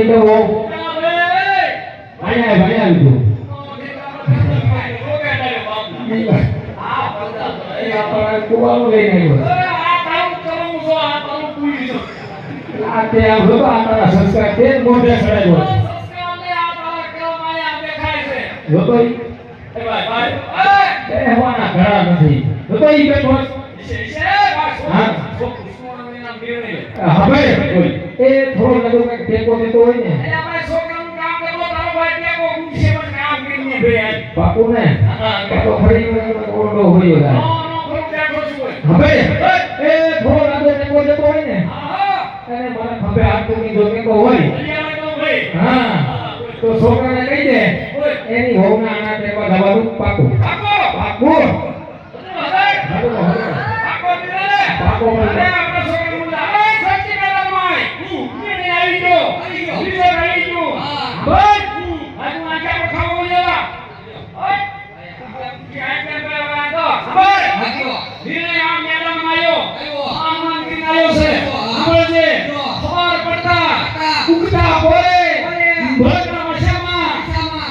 જવો ભાઈ ભાઈ આવી ગયું. આપણે કુવાનું લઈને આવ્યો. આ તે તારા સંસ્કાર તે મોઢે ચડાવ્યો જોતો ઈ કહેવાના ઘણા નથી. જોતો ઈ હા. હવે એ થોડો લગો કંઈક ટેકો દેતો હોય ને. બાપુ ને તો ફરી ઓરડો હોય. જાય હવે એ થોડો લાગો ટેકો દેતો હોય ને અને મને ખંભે હાથની જો ટેકો હોય. હા તો છોકરાને કહી દે એની હોવના આના ટેકો દબાવું પાકું. પાકું. પાકો બોલે.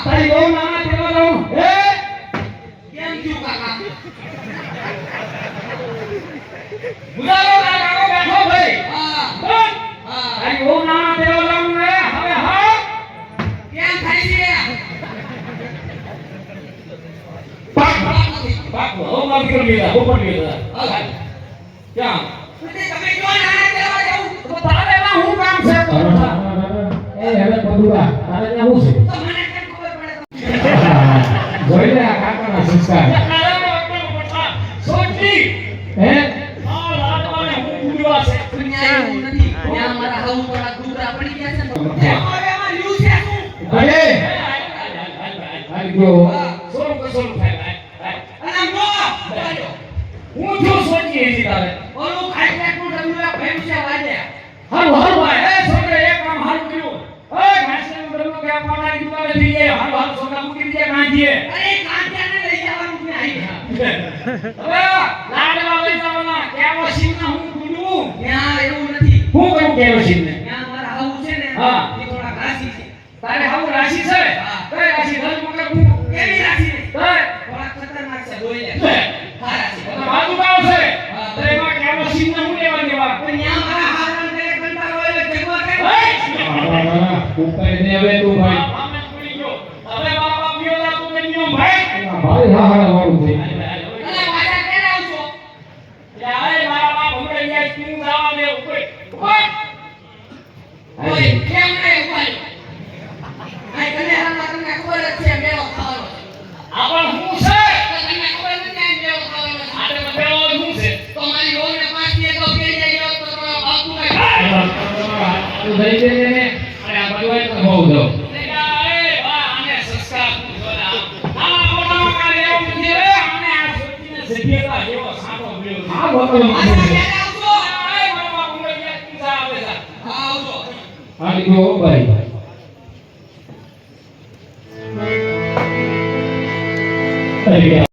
તારી બહુ નાના ટેકો દઉં હે બુધારો ના કાકો બેઠો ભાઈ બોલ હા તારી બહુ નાના ટેકો દઉં રે હવે હા કેમ થાય છે પાક પાક હો માર કરી લીધા ઉપર લીધા ક્યાં? તમે જો નાના દેવા જાવ તો તારે એમાં હું કામ છે? તો એ હવે પદુડા તારે ત્યાં શું તો મને કેમ ખબર પડે? છે જોઈ લે આ કાકાના સંસ્કાર. સોચી. હે? આ લાડવાને હું ઉડવા છે? દુનિયા એવું નથી. ત્યાં મારા હાઉ વાળા ગુગરા પડી ગયા છે ને. હવે એમાં યુ છે શું? ભલે. હાલ ગયો. હવે હું હું હા. તારે હાવ રાશિ છે હા. કઈ રાશિ ધન હું કેવી રાશિ બાજુ હા. હું લેવા દેવા પણ ત્યાં તું ભાઈ આમે પડી ગયો હવે મારા બાપ ગયો લા તું કઈ નિયમ ભાઈ ભાઈ હા હા વાળું થઈ અને પાછા કેમ આવશો યાર મારા બાપ હમણાં ગયા તું જવા દે ઉપર ઉપર ઓય કેમ નહીં ઉપાડ્યો આ કને હાલમાં તમને ખબર જ છે મેળો ખાવાનો છે. આપણ હું છે તો તમને ખબર નથી આ મેળો ખાવાનો છે. આને બતાવો હું છે તો મારી વહુને પાંચ દિવસ તો ફેરી જાય તો તમારો બાપુ કઈ તું દઈ દે ને અને આ બાજુ આય તો બહુ દો આ બોલો પાછા ક્યારે આવશો હા હા આવજો હાલ ગયો ભાઈ અરે એ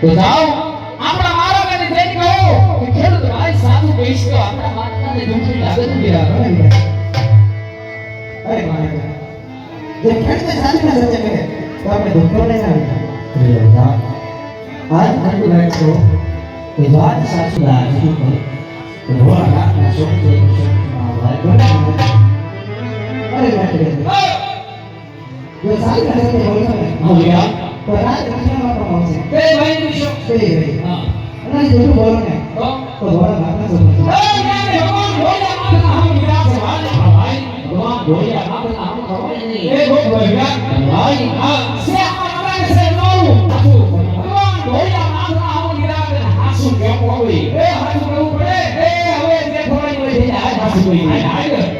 તો જાઓ આપણા મારા મને જઈને કહો કે ખેડૂત ભાઈ સાધુ કહીશ કે આપણા માતાને દુઃખી લાગે તો મેરા કરે અરે મારા જે ખેડૂત સાચું સત્ય કહે તો આપણે ધોકો નહીં આવી આજ આટલું રાખજો કે વાત સાચું રાજુ કહે તો ભોળા નાથના શોખથી શોખમાં ભાઈ બને. અરે માટે જો સાચું સત્ય બોલશો ને બોલ્યા તો રાજ રક્ષણમાં પણ તે ભાઈ નું શોખ તે રહી હા અને જો જૂઠું બોલો ને તો તો ભોળા નાથના શોખમાં એ ભગવાન ભોળિયા માતાના હમ વિરાજ છે ભાઈ ભાઈ ભગવાન ભોળિયા માતાના હમ ખવાય નહીં એ ગોખ ભોળિયા ભાઈ હા સે અમારા સે નો ભગવાન ભોળિયા માતાના હમ વિરાજ હાસુ કેમ હોય એ હાસુ કરવું પડે એ હવે જે થોડી હોય છે આ હાસુ કોઈ નહીં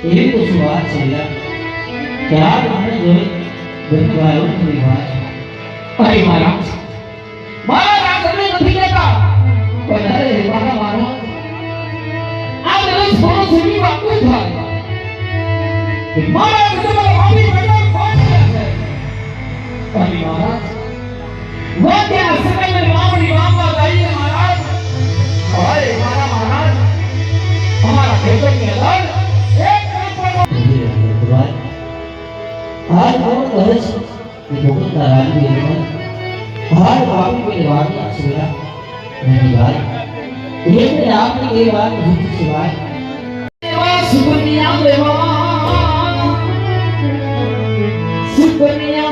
એવી તો શું વાત છે યાર મને જોઈ બધી ભાઈઓ થોડી વાત અરે મારા રાત તમને નથી કહેતા પણ અરે મારા મારો આ દિવસ થોડો વાત કોઈ થાય વિચાર સુરા નહીં ભાઈ એવા સુકન્યા દેવા સુકન્યા